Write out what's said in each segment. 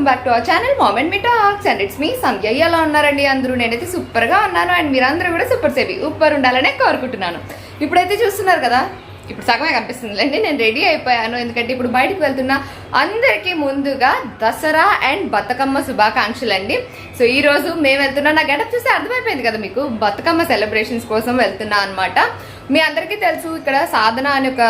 Welcome back to our channel. Moment me talks. And it's me Sandhya. ఎలా ఉన్నారండి అందరూ? నేనైతే సూపర్గా ఉన్నాను. అండ్ మీరందరూ కూడా సూపర్ సేవి ఉప్పర్ ఉండాలనే కోరుకుంటున్నాను. ఇప్పుడైతే చూస్తున్నారు కదా ఇప్పుడు సగమే కనిపిస్తుందిలేండి. నేను రెడీ అయిపోయాను. ఎందుకంటే ఇప్పుడు బయటికి వెళ్తున్నా అందరికీ ముందుగా దసరా అండ్ బతుకమ్మ శుభాకాంక్షలు అండి సో ఈరోజు మేము వెళ్తున్నా నా గడప చూస్తే అర్థమైపోయింది కదా మీకు. బతుకమ్మ సెలబ్రేషన్స్ కోసం వెళ్తున్నా అనమాట మీ అందరికీ తెలుసు ఇక్కడ సాధన అనే ఒక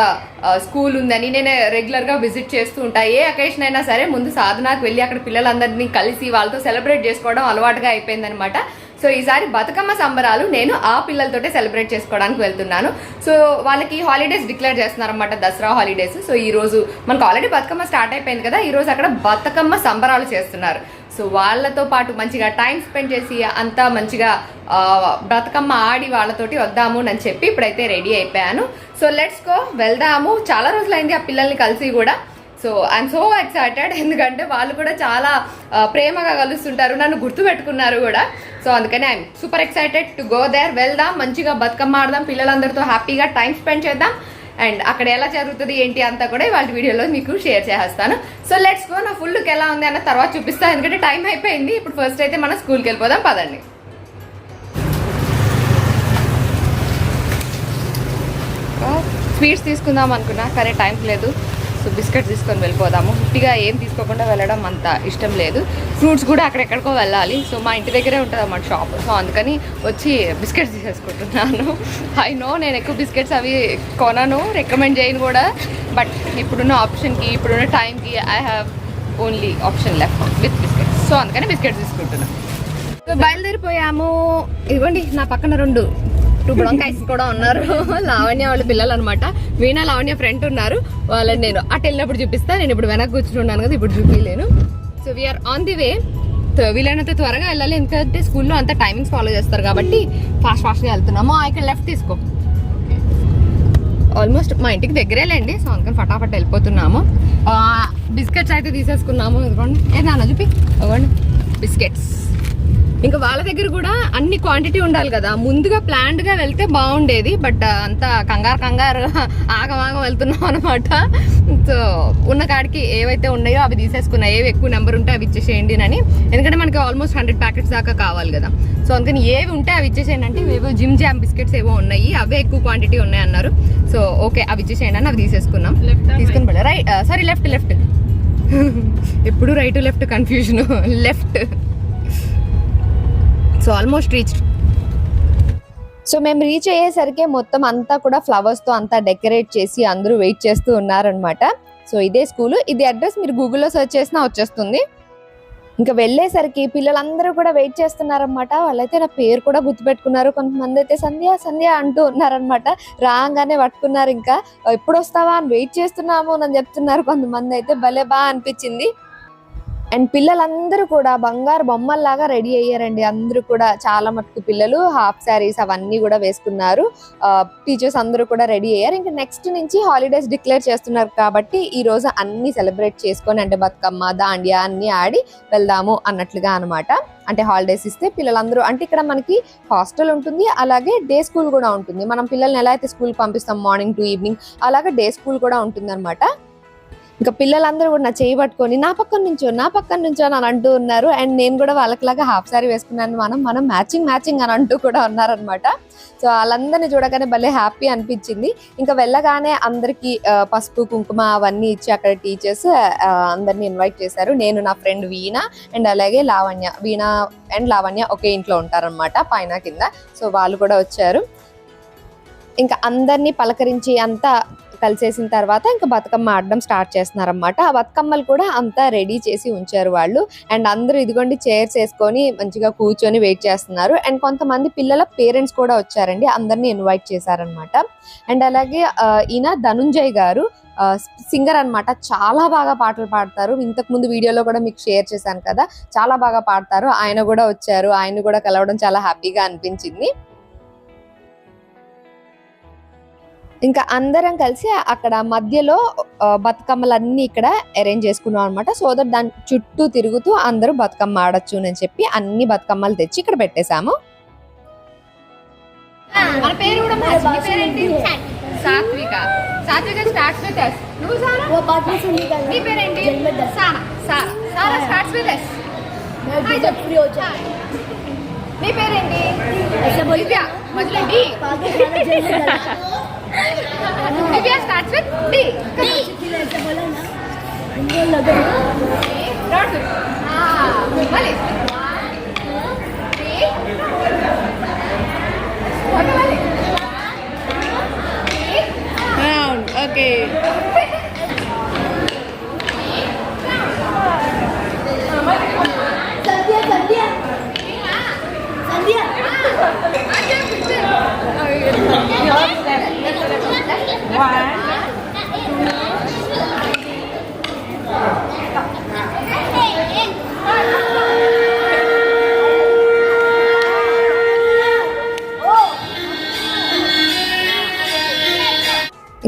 స్కూల్ ఉందని. నేను రెగ్యులర్గా విజిట్ చేస్తూ ఉంటా. ఏ అకేషన్ అయినా సరే ముందు సాధనకు వెళ్ళి అక్కడ పిల్లలందరినీ కలిసి వాళ్ళతో సెలబ్రేట్ చేసుకోవడం అలవాటుగా అయిపోయిందనమాట సో ఈసారి బతుకమ్మ సంబరాలు నేను ఆ పిల్లలతోటే సెలబ్రేట్ చేసుకోవడానికి వెళ్తున్నాను. సో వాళ్ళకి హాలిడేస్ డిక్లేర్ చేస్తున్నారన్నమాట దసరా హాలిడేస్. సో ఈ రోజు మనకు ఆల్రెడీ బతుకమ్మ స్టార్ట్ అయిపోయింది కదా ఈరోజు అక్కడ బతుకమ్మ సంబరాలు చేస్తున్నారు. సో వాళ్ళతో పాటు మంచిగా టైం స్పెండ్ చేసి అంతా మంచిగా బ్రతకమ్మ బతుకమ్మ ఆడి వాళ్ళతోటి వద్దాము అని చెప్పి ఇప్పుడైతే రెడీ అయిపోయాను. సో లెట్స్ గో వెళ్దాము. చాలా రోజులైంది ఆ పిల్లల్ని కలిసి కూడా. సో ఐఎమ్ సో ఎక్సైటెడ్ ఎందుకంటే వాళ్ళు కూడా చాలా ప్రేమగా కలుస్తుంటారు. నన్ను గుర్తుపెట్టుకున్నారు కూడా. సో అందుకని I'm super excited to go there. వెళ్దాం మంచిగా బతుకమ్మ ఆడదాం పిల్లలందరితో హ్యాపీగా టైం స్పెండ్ చేద్దాం. అండ్ అక్కడ ఎలా జరుగుతుంది ఏంటి అంతా కూడా వాళ్ళ వీడియోలో మీకు షేర్ చేస్తాను. సో లెట్స్ గో నా ఫుల్ లుక్ ఎలా ఉంది అన్న తర్వాత చూపిస్తాను ఎందుకంటే టైం అయిపోయింది. ఇప్పుడు ఫస్ట్ అయితే మనం స్కూల్కి వెళ్ళిపోదాం పదండి. స్వీట్స్ తీసుకుందాం అనుకున్నా కానీ టైం లేదు. సో బిస్కెట్ తీసుకొని వెళ్ళిపోదాము. ఉట్టిగా ఏం తీసుకోకుండా వెళ్ళడం అంత ఇష్టం లేదు. ఫ్రూట్స్ కూడా అక్కడెక్కడికో వెళ్ళాలి. సో మా ఇంటి దగ్గరే ఉంటుంది అన్నమాట షాప్. సో అందుకని వచ్చి బిస్కెట్స్ తీసేసుకుంటున్నాను. ఐ నో నేను ఎక్కువ బిస్కెట్స్ అవి కొనను రికమెండ్ చేయను కూడా. బట్ ఇప్పుడున్న ఆప్షన్కి ఇప్పుడున్న టైంకి I have only option left with biscuits so అందుకని బిస్కెట్స్ తీసుకుంటున్నాను. సో బయలుదేరిపోయాము. ఇదిగోండి నా పక్కన రెండు. టూ బుడంకాయస్ కూడా ఉన్నారు. లావణ్య వాళ్ళ పిల్లలు అనమాట వీణ లావణ్య ఫ్రెండ్ ఉన్నారు. వాళ్ళని నేను అటు వెళ్ళినప్పుడు చూపిస్తా. నేను ఇప్పుడు వెనక్కి కూర్చుని ఉన్నాను కదా ఇప్పుడు చూపించలేను so we're on the way వీలైనంత త్వరగా వెళ్ళాలి. ఎందుకంటే స్కూల్లో అంత టైమింగ్స్ ఫాలో చేస్తారు కాబట్టి ఫాస్ట్ ఫాస్ట్గా వెళ్తున్నాము. ఆ, ఇక్కడ లెఫ్ట్ తీసుకో. ఆల్మోస్ట్ మా ఇంటికి దగ్గరేలేండి సో అందుకని ఫటాఫట్ వెళ్ళిపోతున్నాము. బిస్కెట్స్ అయితే తీసేసుకున్నాము. ఇదిగోండి. ఏ చూపి. ఇదిగోండి. బిస్కెట్స్ ఇంకా వాళ్ళ దగ్గర కూడా అన్ని క్వాంటిటీ ఉండాలి కదా. ముందుగా ప్లాన్డ్గా వెళ్తే బాగుండేది బట్ అంతా కంగారు కంగారు ఆగమాగం వెళ్తున్నాం అనమాట సో ఉన్న కాడికి ఏవైతే ఉన్నాయో అవి తీసేసుకున్నాయి ఏవి ఎక్కువ నెంబర్ ఉంటే అవి ఇచ్చేసేయండి అని. ఎందుకంటే మనకి ఆల్మోస్ట్ హండ్రెడ్ ప్యాకెట్స్ దాకా కావాలి కదా. సో అందుకని ఏవి ఉంటే అవి ఇచ్చేసేయండి అంటే ఏవో జిమ్ జామ్ బిస్కెట్స్ ఏవో ఉన్నాయి అవే ఎక్కువ క్వాంటిటీ ఉన్నాయి అన్నారు. సో ఓకే అవి ఇచ్చేసేయండి అని అవి తీసేసుకున్నాం. తీసుకుని పడ రైట్ సారీ లెఫ్ట్ లెఫ్ట్ ఎప్పుడు right left confusion left so almost reach so మేము రీచ్ అయ్యేసరికి మొత్తం అంతా కూడా ఫ్లవర్స్తో అంతా డెకరేట్ చేసి అందరూ వెయిట్ చేస్తూ ఉన్నారనమాట సో ఇదే స్కూలు ఇది అడ్రస్ మీరు గూగుల్లో సెర్చ్ చేసినా వచ్చేస్తుంది. ఇంకా వెళ్ళేసరికి పిల్లలందరూ కూడా వెయిట్ చేస్తున్నారనమాట వాళ్ళైతే నా పేరు కూడా గుర్తుపెట్టుకున్నారు. కొంతమంది అయితే సంధ్య సంధ్య అంటూ ఉన్నారనమాట రాగానే పట్టుకున్నారు ఇంకా. ఎప్పుడు వస్తావా అని వెయిట్ చేస్తున్నాము అని చెప్తున్నారు కొంతమంది అయితే. భలే బా అనిపించింది. అండ్ పిల్లలందరూ కూడా బంగారు బొమ్మల్లాగా రెడీ అయ్యారండి. అందరూ కూడా చాలా మటుకు పిల్లలు హాఫ్ శారీస్ అవన్నీ కూడా వేసుకున్నారు. టీచర్స్ అందరూ కూడా రెడీ అయ్యారు. ఇంకా నెక్స్ట్ నుంచి హాలిడేస్ డిక్లేర్ చేస్తున్నారు కాబట్టి ఈ రోజు అన్ని సెలబ్రేట్ చేసుకొని అంటే బతుకమ్మ దాండియా అన్ని ఆడి వెళ్దాము అన్నట్లుగా అనమాట అంటే హాలిడేస్ ఇస్తే పిల్లలందరూ అంటే ఇక్కడ మనకి హాస్టల్ ఉంటుంది అలాగే డే స్కూల్ కూడా ఉంటుంది. మనం పిల్లల్ని ఎలా అయితే స్కూల్ పంపిస్తాం మార్నింగ్ టు ఈవినింగ్ అలాగే డే స్కూల్ కూడా ఉంటుంది ఇంకా పిల్లలందరూ కూడా నా చేయి పట్టుకొని నా పక్కన నుంచో నా పక్కన నుంచో అని అంటూ ఉన్నారు. అండ్ నేను కూడా వాళ్ళకిలాగా హాఫ్ సారీ వేసుకున్నాను. మనం మనం మ్యాచింగ్ మ్యాచింగ్ అని అంటూ కూడా ఉన్నారనమాట సో వాళ్ళందరినీ చూడగానే భలే హ్యాపీ అనిపించింది. ఇంకా వెళ్ళగానే అందరికీ పసుపు కుంకుమ అవన్నీ ఇచ్చి అక్కడ టీచర్స్ అందరిని ఇన్వైట్ చేశారు. నేను నా ఫ్రెండ్ వీణ అండ్ అలాగే లావణ్య. వీణ అండ్ లావణ్య ఒకే ఇంట్లో ఉంటారనమాట పైన కింద. సో వాళ్ళు కూడా వచ్చారు. ఇంకా అందరినీ పలకరించి అంతా కలిసేసిన తర్వాత ఇంకా బతుకమ్మ ఆడడం స్టార్ట్ చేస్తున్నారనమాట ఆ బతుకమ్మలు కూడా అంతా రెడీ చేసి ఉంచారు వాళ్ళు. అండ్ అందరూ ఇదిగోండి చైర్స్ వేసుకొని మంచిగా కూర్చొని వెయిట్ చేస్తున్నారు. అండ్ కొంతమంది పిల్లల పేరెంట్స్ కూడా వచ్చారండి. అందరినీ ఇన్వైట్ చేశారనమాట అండ్ అలాగే ఈయన ధనుంజయ్ గారు సింగర్ అన్నమాట. చాలా బాగా పాటలు పాడతారు. ఇంతకు ముందు వీడియోలో కూడా మీకు షేర్ చేశాను కదా. చాలా బాగా పాడతారు. ఆయన కూడా వచ్చారు. ఆయన కూడా కలవడం చాలా హ్యాపీగా అనిపించింది. ఇంకా అందరం కలిసి అక్కడ మధ్యలో బతుకమ్మలన్నీ ఇక్కడ అరేంజ్ చేసుకున్నాం అనమాట సో దట్ దాని చుట్టూ తిరుగుతూ అందరూ బతుకమ్మ ఆడొచ్చు అని చెప్పి అన్ని బతుకమ్మలు తెచ్చి ఇక్కడ పెట్టేశాము. మీ పేరు కూడా పేరేంటి? Divya starts with D. D. बोला ना. Not with. Ah, Malay.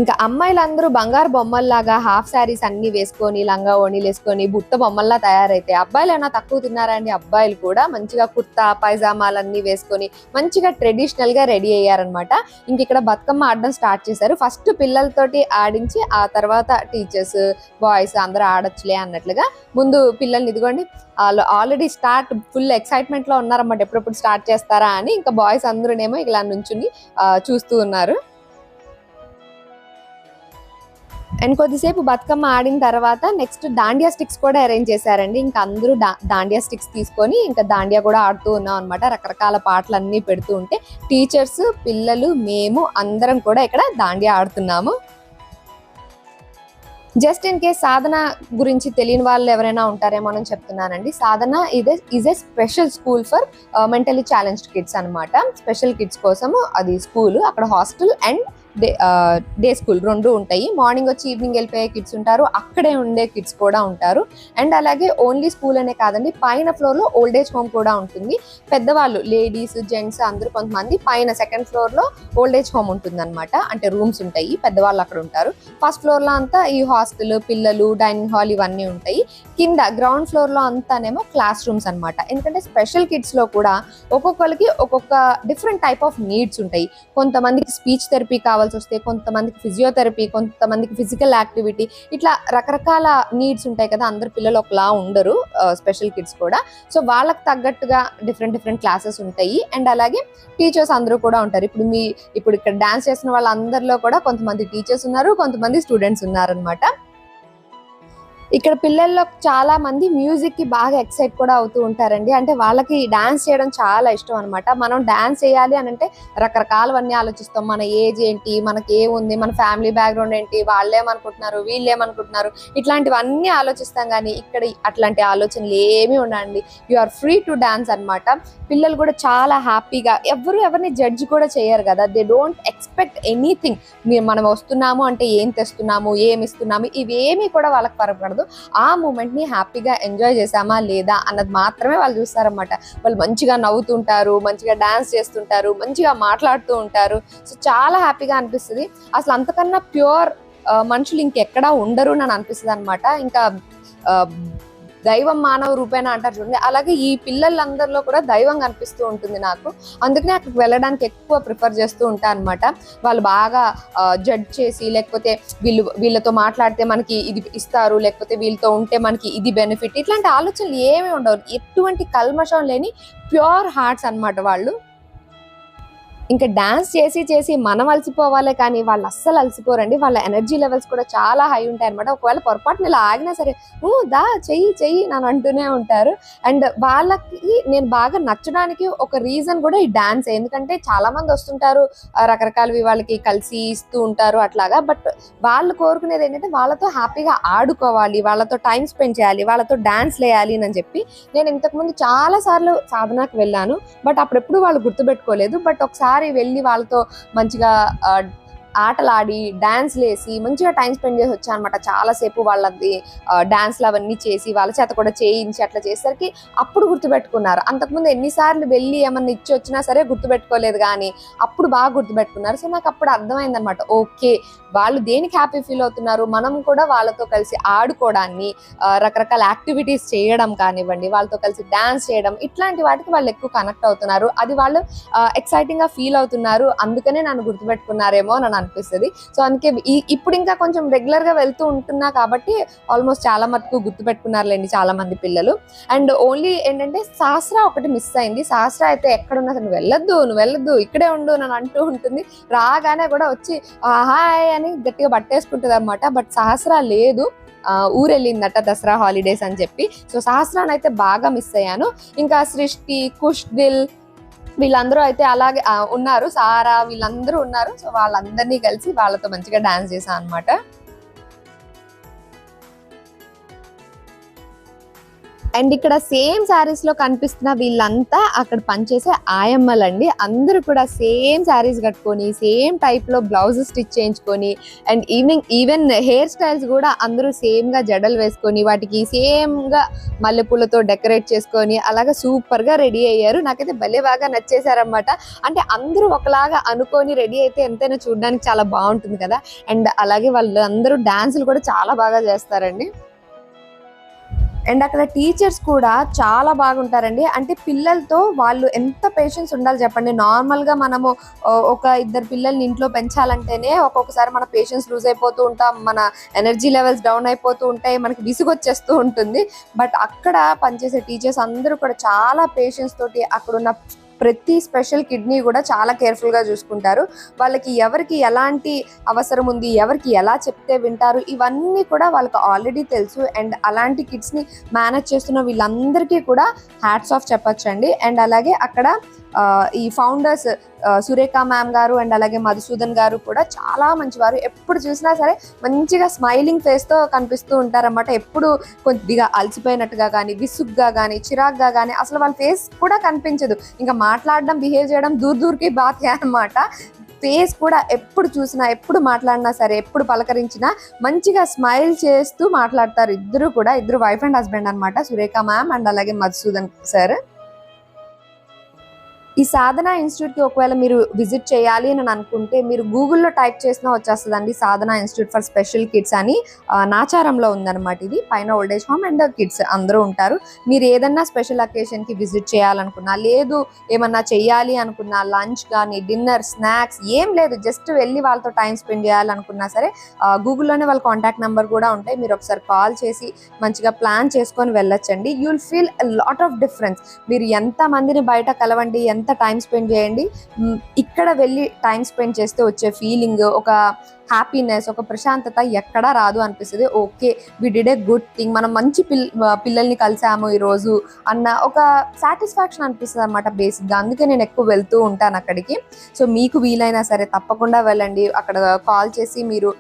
ఇంకా అమ్మాయిలందరూ బంగారు బొమ్మల్లాగా హాఫ్ శారీస్ అన్ని వేసుకొని లంగా ఓణీలు వేసుకొని బుట్ట బొమ్మల్లా తయారైతే అబ్బాయిలు ఏమైనా తక్కువ తిన్నారండి. అబ్బాయిలు కూడా మంచిగా కుర్తా పైజామాలన్నీ వేసుకొని మంచిగా ట్రెడిషనల్గా రెడీ అయ్యారనమాట ఇంక ఇక్కడ బతుకమ్మ ఆడడం స్టార్ట్ చేశారు. ఫస్ట్ పిల్లలతోటి ఆడించి ఆ తర్వాత టీచర్స్ బాయ్స్ అందరూ ఆడొచ్చులే అన్నట్లుగా ముందు పిల్లల్ని ఇదిగోండి వాళ్ళు ఆల్రెడీ స్టార్ట్ ఫుల్ ఎక్సైట్మెంట్లో ఉన్నారన్నమాట. ఎప్పుడెప్పుడు స్టార్ట్ చేస్తారా అని ఇంకా బాయ్స్ అందరూనేమో ఇలా నుంచుని చూస్తూ ఉన్నారు. అండ్ కొద్దిసేపు బతుకమ్మ ఆడిన తర్వాత నెక్స్ట్ దాండియా స్టిక్స్ కూడా అరేంజ్ చేశారండి. ఇంకా అందరూ దాండియా స్టిక్స్ తీసుకొని ఇంకా దాండియా కూడా ఆడుతూ ఉన్నాం అనమాట రకరకాల పాటలు అన్నీ పెడుతూ ఉంటే టీచర్స్ పిల్లలు మేము అందరం కూడా ఇక్కడ దాండియా ఆడుతున్నాము. జస్ట్ ఇన్ కేస్ సాధన గురించి తెలియని వాళ్ళు ఎవరైనా ఉంటారేమో అని చెప్తున్నానండి. సాధన ఇదే is a special school for mentally challenged kids అనమాట స్పెషల్ కిడ్స్ కోసము అది స్కూల్ అక్కడ hostel and day day school రెండు ఉంటాయి. మార్నింగ్ వచ్చి ఈవినింగ్ వెళ్ళిపోయే కిడ్స్ ఉంటారు. అక్కడే ఉండే కిడ్స్ కూడా ఉంటారు. అండ్ అలాగే ఓన్లీ స్కూల్ అనే కాదండి పైన ఫ్లోర్లో ఓల్డ్ ఏజ్ హోమ్ కూడా ఉంటుంది. పెద్దవాళ్ళు లేడీస్ జెంట్స్ అందరూ కొంతమంది పైన సెకండ్ ఫ్లోర్లో ఓల్డ్ ఏజ్ హోమ్ ఉంటుంది అంటే రూమ్స్ ఉంటాయి పెద్దవాళ్ళు అక్కడ ఉంటారు. ఫస్ట్ ఫ్లోర్లో అంతా ఈ హాస్టల్ పిల్లలు డైనింగ్ హాల్ ఇవన్నీ ఉంటాయి. కింద గ్రౌండ్ ఫ్లోర్లో అంతానేమో క్లాస్ రూమ్స్ అన్నమాట. ఎందుకంటే స్పెషల్ కిడ్స్లో కూడా ఒక్కొక్కరికి ఒక్కొక్క డిఫరెంట్ టైప్ ఆఫ్ నీడ్స్ ఉంటాయి. కొంతమందికి స్పీచ్ థెరపీ కావాల్సి వస్తే కొంతమందికి ఫిజియోథెరపీ కొంతమందికి ఫిజికల్ యాక్టివిటీ ఇట్లా రకరకాల నీడ్స్ ఉంటాయి కదా అందరు పిల్లలు ఒకలా ఉండరు స్పెషల్ కిడ్స్ కూడా. సో వాళ్ళకి తగ్గట్టుగా డిఫరెంట్ డిఫరెంట్ క్లాసెస్ ఉంటాయి. అండ్ అలాగే టీచర్స్ అందరూ కూడా ఉంటారు. ఇప్పుడు మీ ఇప్పుడు ఇక్కడ డాన్స్ చేసిన వాళ్ళందరిలో కూడా కొంతమంది టీచర్స్ ఉన్నారు కొంతమంది స్టూడెంట్స్ ఉన్నారనమాట ఇక్కడ పిల్లల్లో చాలా మంది మ్యూజిక్కి బాగా ఎక్సైట్ కూడా అవుతూ ఉంటారండి. అంటే వాళ్ళకి డాన్స్ చేయడం చాలా ఇష్టం అనమాట మనం డాన్స్ చేయాలి అని అంటే రకరకాలవన్నీ ఆలోచిస్తాం. మన ఏజ్ ఏంటి? మనకి ఏముంది? మన ఫ్యామిలీ బ్యాక్గ్రౌండ్ ఏంటి? వాళ్ళేమనుకుంటున్నారు వీళ్ళేమనుకుంటున్నారు వీళ్ళు ఇట్లాంటివన్నీ ఆలోచిస్తాం కానీ ఇక్కడ అట్లాంటి ఆలోచనలు ఏమీ ఉండండి you are free to dance అన్నమాట. పిల్లలు కూడా చాలా హ్యాపీగా ఎవరు ఎవరిని జడ్జ్ కూడా చేయరు కదా. దే డోంట్ ఎక్స్పెక్ట్ ఎనీథింగ్ మీరు మనం వస్తున్నాము అంటే ఏం తెస్తున్నాము? ఏమి ఇస్తున్నాము? ఇవేమీ కూడా వాళ్ళకి పరపడదు. ఆ మూమెంట్ని హ్యాపీగా ఎంజాయ్ చేసామా లేదా అన్నది మాత్రమే వాళ్ళు చూస్తారనమాట వాళ్ళు మంచిగా నవ్వుతుంటారు మంచిగా డాన్స్ చేస్తుంటారు మంచిగా మాట్లాడుతూ ఉంటారు. సో చాలా హ్యాపీగా అనిపిస్తుంది. అసలు అంతకన్నా ప్యూర్ మనుషులు ఇంకెక్కడా ఉండరు అని అనిపిస్తుంది అనమాట ఇంకా దైవం మానవ రూపేణ అంటారు చూడండి. అలాగే ఈ పిల్లలందరిలో కూడా దైవం కనిపిస్తూ ఉంటుంది నాకు. అందుకనే అక్కడికి వెళ్ళడానికి ఎక్కువ ప్రిఫర్ చేస్తూ ఉంటా అనమాట వాళ్ళు బాగా జడ్జ్ చేసి లేకపోతే వీళ్ళు వీళ్ళతో మాట్లాడితే మనకి ఇది ఇస్తారు లేకపోతే వీళ్ళతో ఉంటే మనకి ఇది బెనిఫిట్ ఇట్లాంటి ఆలోచనలు ఏమీ ఉండవు. ఎటువంటి కల్మషం లేని ప్యూర్ హార్ట్స్ అన్నమాట వాళ్ళు. ఇంకా డాన్స్ చేసి చేసి మనం అలసిపోవాలే కానీ వాళ్ళు అస్సలు అలసిపోరండి. వాళ్ళ ఎనర్జీ లెవెల్స్ కూడా చాలా హై ఉంటాయి అనమాట ఒకవేళ పొరపాటున ఇలా ఆగినా సరే ఊ దా చెయ్యి చెయ్యి నన్ను అంటూనే ఉంటారు. అండ్ వాళ్ళకి నేను బాగా నచ్చడానికి ఒక రీజన్ కూడా ఈ డాన్స్ ఎందుకంటే చాలామంది వస్తుంటారు రకరకాలవి వాళ్ళకి కలిసి ఇస్తూ ఉంటారు అట్లాగా. బట్ వాళ్ళు కోరుకునేది ఏంటంటే వాళ్ళతో హ్యాపీగా ఆడుకోవాలి వాళ్ళతో టైం స్పెండ్ చేయాలి వాళ్ళతో డాన్స్ వేయాలి అని చెప్పి. నేను ఇంతకుముందు చాలా సార్లు సాధనకు వెళ్ళాను. బట్ అప్పుడెప్పుడు వాళ్ళు గుర్తుపెట్టుకోలేదు. బట్ ఒకసారి వెళ్ళి వాళ్ళతో మంచిగా ఆటలాడి డాన్స్లు వేసి మంచిగా టైం స్పెండ్ చేసి వచ్చాను అనమాట చాలాసేపు వాళ్ళది డాన్స్లు అవన్నీ చేసి వాళ్ళ చేత కూడా చేయించి అట్లా చేసేసరికి అప్పుడు గుర్తుపెట్టుకున్నారు. అంతకుముందు ఎన్నిసార్లు వెళ్ళి ఏమన్నా ఇచ్చి వచ్చినా సరే గుర్తుపెట్టుకోలేదు కానీ అప్పుడు బాగా గుర్తుపెట్టుకున్నారు. సో నాకు అప్పుడు అర్థమైందనమాట. ఓకే వాళ్ళు దేనికి హ్యాపీ ఫీల్ అవుతున్నారు? మనం కూడా వాళ్ళతో కలిసి ఆడుకోవడాన్ని రకరకాల యాక్టివిటీస్ చేయడం కానివ్వండి వాళ్ళతో కలిసి డాన్స్ చేయడం ఇట్లాంటి వాటికి వాళ్ళు ఎక్కువ కనెక్ట్ అవుతున్నారు. అది వాళ్ళు ఎక్సైటింగ్గా ఫీల్ అవుతున్నారు. అందుకనే నన్ను గుర్తుపెట్టుకున్నారేమో అని అనిపిస్తుంది. సో అందుకే ఈ- ఇప్పుడు ఇంకా కొంచెం రెగ్యులర్గా వెళ్తూ ఉంటున్నా కాబట్టి ఆల్మోస్ట్ చాలా మటుకు గుర్తుపెట్టుకున్నారులేండి చాలా మంది పిల్లలు. అండ్ ఓన్లీ ఏంటంటే శాస్త్ర ఒకటి మిస్ అయింది. శాస్త్ర అయితే ఎక్కడున్నా నువ్వు వెళ్ళొద్దు నువ్వు వెళ్ళొద్దు ఇక్కడే ఉండు అని అంటూ ఉంటుంది. రాగానే కూడా వచ్చి హాయ్ అని గట్టిగా పట్టేసుకుంటుంది అనమాట బట్ సహస్ర లేదు. ఆ, దసరా హాలిడేస్ అని చెప్పి. సో సహస్రాన్ని అయితే బాగా మిస్ అయ్యాను. ఇంకా సృష్టి కుష్ దిల్ వీళ్ళందరూ అయితే అలాగే ఉన్నారు. సారా వీళ్ళందరూ ఉన్నారు. సో వాళ్ళందరినీ కలిసి వాళ్ళతో మంచిగా డాన్స్ చేశాను అనమాట అండ్ ఇక్కడ సేమ్ శారీస్లో కనిపిస్తున్న వీళ్ళంతా అక్కడ పనిచేసే ఆయమ్మలండి. అందరూ కూడా సేమ్ శారీస్ కట్టుకొని సేమ్ టైప్లో బ్లౌజ్ స్టిచ్ చేయించుకొని and evening even hair styles కూడా అందరూ సేమ్గా జడలు వేసుకొని వాటికి సేమ్గా మల్లెపూలతో డెకరేట్ చేసుకొని అలాగే సూపర్గా రెడీ అయ్యారు. నాకైతే భలే బాగా నచ్చేసారనమాట అంటే అందరూ ఒకలాగా అనుకొని రెడీ అయితే ఎంతైనా చూడడానికి చాలా బాగుంటుంది కదా. అండ్ అలాగే వాళ్ళు అందరూ డాన్సులు కూడా చాలా బాగా చేస్తారండి. అండ్ అక్కడ టీచర్స్ కూడా చాలా బాగుంటారండి. అంటే పిల్లలతో వాళ్ళు ఎంత పేషెన్స్ ఉండాలి చెప్పండి. నార్మల్గా మనము ఒక ఇద్దరు పిల్లల్ని ఇంట్లో పెంచాలంటేనే ఒక్కొక్కసారి మన పేషెన్స్ లూజ్ అయిపోతూ ఉంటాం. మన ఎనర్జీ లెవెల్స్ డౌన్ అయిపోతూ ఉంటాయి. మనకి విసుగొచ్చేస్తూ ఉంటుంది. బట్ అక్కడ పనిచేసే టీచర్స్ అందరూ కూడా చాలా పేషెన్స్ తోటి అక్కడ ఉన్న ప్రతి స్పెషల్ కిడ్నీ కూడా చాలా కేర్ఫుల్గా చూసుకుంటారు. వాళ్ళకి ఎవరికి ఎలాంటి అవసరం ఉంది ఎవరికి ఎలా చెప్తే వింటారు ఇవన్నీ కూడా వాళ్ళకి ఆల్రెడీ తెలుసు. అండ్ అలాంటి కిడ్స్ని మేనేజ్ చేస్తున్న వీళ్ళందరికీ కూడా హ్యాట్స్ ఆఫ్ చెప్పచ్చండి. అండ్ అలాగే అక్కడ ఈ founders Surekha ma'am garu and అలాగే మధుసూదన్ గారు కూడా చాలా మంచివారు. ఎప్పుడు చూసినా సరే మంచిగా స్మైలింగ్ ఫేస్తో కనిపిస్తూ ఉంటారన్నమాట. ఎప్పుడు కొద్దిగా అలసిపోయినట్టుగా కానీ విసుగ్గా కానీ చిరాగ్గా కానీ అసలు వాళ్ళ ఫేస్ కూడా కనిపించదు. ఇంకా మాట్లాడడం బిహేవ్ చేయడం దూర్ దూర్కి బాతే అనమాట ఫేస్ కూడా ఎప్పుడు చూసినా ఎప్పుడు మాట్లాడినా సరే ఎప్పుడు పలకరించినా మంచిగా స్మైల్ చేస్తూ మాట్లాడతారు. ఇద్దరు కూడా ఇద్దరు వైఫ్ అండ్ హస్బెండ్ అన్నమాట సురేఖ మ్యామ్ అండ్ అలాగే మధుసూదన్ సార్ ఈ సాధన ఇన్స్టిట్యూట్కి ఒకవేళ మీరు విజిట్ చేయాలి అని అనుకుంటే మీరు గూగుల్లో టైప్ చేసినా వచ్చేస్తుందండి Sadhana institute for special kids అని నాచారంలో ఉందన్నమాట ఇది. పైన ఓల్డేజ్ హోమ్ అండ్ కిడ్స్ అందరూ ఉంటారు. మీరు ఏదన్నా స్పెషల్ అకేషన్కి విజిట్ చేయాలనుకున్నా లేదు ఏమన్నా చెయ్యాలి అనుకున్నా లంచ్ కానీ డిన్నర్ స్నాక్స్ ఏం లేదు జస్ట్ వెళ్ళి వాళ్ళతో టైం స్పెండ్ చేయాలనుకున్నా సరే గూగుల్లోనే వాళ్ళ కాంటాక్ట్ నెంబర్ కూడా ఉంటాయి. మీరు ఒకసారి కాల్ చేసి మంచిగా ప్లాన్ చేసుకొని వెళ్ళొచ్చండి. You will feel lot of difference. మీరు ఎంత మందిని బయట కలవండి ఎంత టైం స్పెండ్ చేయండి? ఇక్కడ వెళ్ళి టైం స్పెండ్ చేస్తే వచ్చే ఫీలింగ్ ఒక హ్యాపీనెస్ ఒక ప్రశాంతత ఎక్కడా రాదు అనిపిస్తుంది. Okay we did a good thing మనం మంచి పిల్ పిల్లల్ని కలిసాము ఈరోజు అన్న ఒక సాటిస్ఫాక్షన్ అనిపిస్తుంది అనమాట బేసిక్గా అందుకే నేను ఎక్కువ వెళ్తూ ఉంటాను అక్కడికి. సో మీకు వీలైనా సరే తప్పకుండా వెళ్ళండి. అక్కడ కాల్ చేసి మీరు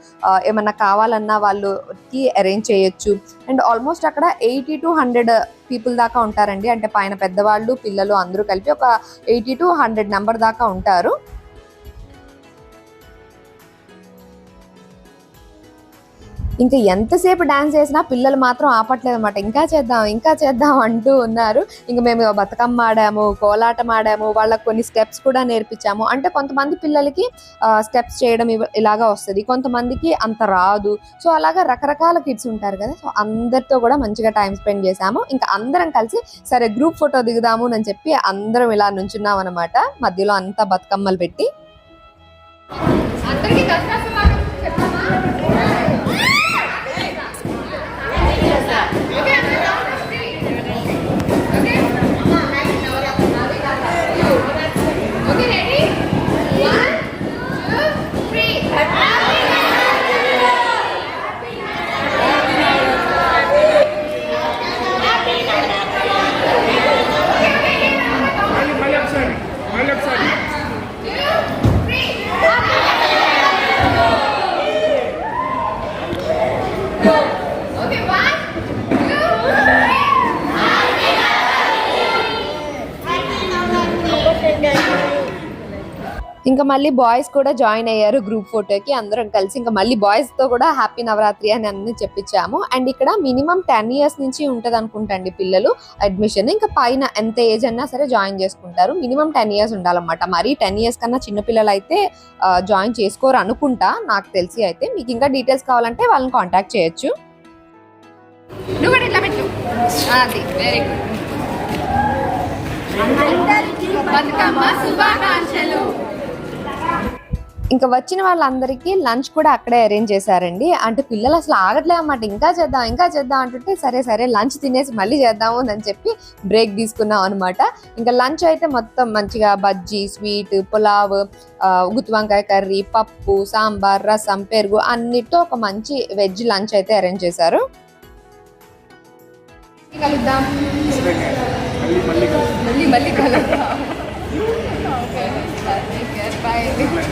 ఏమన్నా కావాలన్నా వాళ్ళకి అరేంజ్ చేయొచ్చు. అండ్ ఆల్మోస్ట్ అక్కడ ఎయిటీ టు హండ్రెడ్ పీపుల్ దాకా ఉంటారండి. అంటే పైన పెద్దవాళ్ళు పిల్లలు అందరూ కలిపి ఒక ఎయిటీ టు హండ్రెడ్ నెంబర్ దాకా ఉంటారు. ఇంకా ఎంతసేపు డాన్స్ చేసినా పిల్లలు మాత్రం ఆపట్లేదు అనమాట ఇంకా చేద్దాం ఇంకా చేద్దాం అంటూ ఉన్నారు. ఇంకా మేము బతుకమ్మ ఆడాము కోలాటం ఆడాము వాళ్ళకి కొన్ని స్టెప్స్ కూడా నేర్పించాము. అంటే కొంతమంది పిల్లలకి స్టెప్స్ చేయడం ఇలాగా వస్తుంది. కొంతమందికి అంత రాదు. సో అలాగా రకరకాల కిడ్స్ ఉంటారు కదా. సో అందరితో కూడా మంచిగా టైం స్పెండ్ చేసాము ఇంకా అందరం కలిసి సరే గ్రూప్ ఫోటో దిగుదాము అని చెప్పి అందరం ఇలా నుంచున్నాం అనమాట మధ్యలో అంతా బతుకమ్మలు పెట్టి అందరికీ మళ్ళీ మళ్ళీ ఒకసారి మళ్ళీ ఒకసారి ఇంకా మళ్ళీ బాయ్స్ కూడా జాయిన్ అయ్యారు గ్రూప్ ఫోటోకి అందరం కలిసి ఇంకా మళ్ళీ బాయ్స్తో కూడా హ్యాపీ నవరాత్రి అని అన్ని చెప్పించాము అండ్ ఇక్కడ మినిమం టెన్ ఇయర్స్ నుంచి ఉంటది అనుకుంటండి పిల్లలు అడ్మిషన్. ఇంకా పైన ఎంత ఏజ్ అన్నా సరే జాయిన్ చేసుకుంటారు. మినిమం టెన్ ఇయర్స్ ఉండాలన్నమాట. మరి టెన్ ఇయర్స్ కన్నా చిన్న పిల్లలు అయితే జాయిన్ చేసుకోరు అనుకుంటా నాకు తెలిసి అయితే. మీకు ఇంకా డీటెయిల్స్ కావాలంటే వాళ్ళని కాంటాక్ట్ చేయొచ్చు. నువ్వు కూడా ఇట్లా పెట్టు. అది. వెరీ గుడ్ బతుకమ్మ శుభాకాంక్షలు. ఇంకా వచ్చిన వాళ్ళందరికీ లంచ్ కూడా అక్కడే అరేంజ్ చేశారండి. అంటే పిల్లలు అసలు ఆగట్లే అన్నమాట. ఇంకా చేద్దాం ఇంకా చేద్దాం అంటుంటే సరే సరే లంచ్ తినేసి మళ్ళీ చేద్దాము అని చెప్పి బ్రేక్ తీసుకున్నాం అనమాట ఇంకా లంచ్ అయితే మొత్తం మంచిగా బజ్జీ స్వీట్ పులావ్ గుత్తి వంకాయ కర్రీ పప్పు సాంబార్ రసం పెరుగు అన్నిటితో ఒక మంచి వెజ్ లంచ్ అయితే అరేంజ్ చేశారు. కలుద్దాం. మళ్ళీ మళ్ళీ కలుద్దాం. మళ్ళీ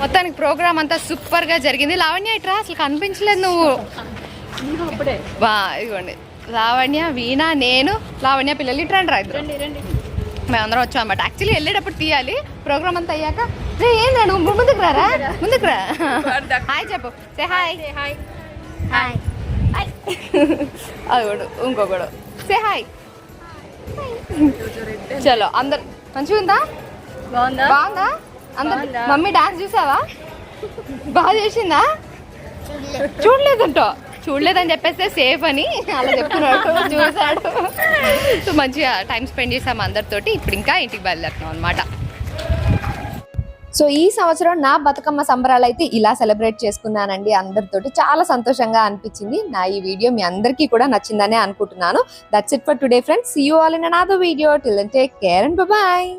మొత్తానికి ప్రోగ్రామ్ అంతా సూపర్గా జరిగింది. లావణ్య ఇట్రా? అసలు కనిపించలేదు నువ్వు. వా ఇదిగోండి. లావణ్య వీణ నేను లావణ్య పిల్లలు ఇట్రా రా ఇద్దరు? మేమందరం వచ్చాం అన్నమాట. యాక్చువల్లీ వెళ్ళేటప్పుడు తీయాలి ప్రోగ్రామ్ అంతా అయ్యాక రే ఏం రా నువ్వు ముందుకు రారా? ముందుకు రా. హాయ్ చెప్పు. సే హాయ్ హాయ్ హాయ్ అది కూడా ఇంకొకడు సే హాయ్ చలో అందరు మంచిగా ఉందా బాగుందా? బాగుందా? మమ్మీ డాన్స్ చూసావా? బాగా చేసిందా? చూడలేదంట. చూడలేదని చెప్పేస్తే సేఫ్ అని అలా చెప్తున్నాడు. చూసాడు. సో మంచిగా టైం స్పెండ్ చేసాం అందరితోటి. ఇప్పుడు ఇంకా ఇంటికి బయలుదేరుతున్నాం అనమాట సో ఈ సంవత్సరం నా బతుకమ్మ సంబరాలు అయితే ఇలా సెలబ్రేట్ చేసుకున్నానండి అందరితోటి. చాలా సంతోషంగా అనిపించింది. నా ఈ వీడియో మీ అందరికీ కూడా నచ్చిందనే అనుకుంటున్నాను. That's it for today friends see you all in another video till take care and bye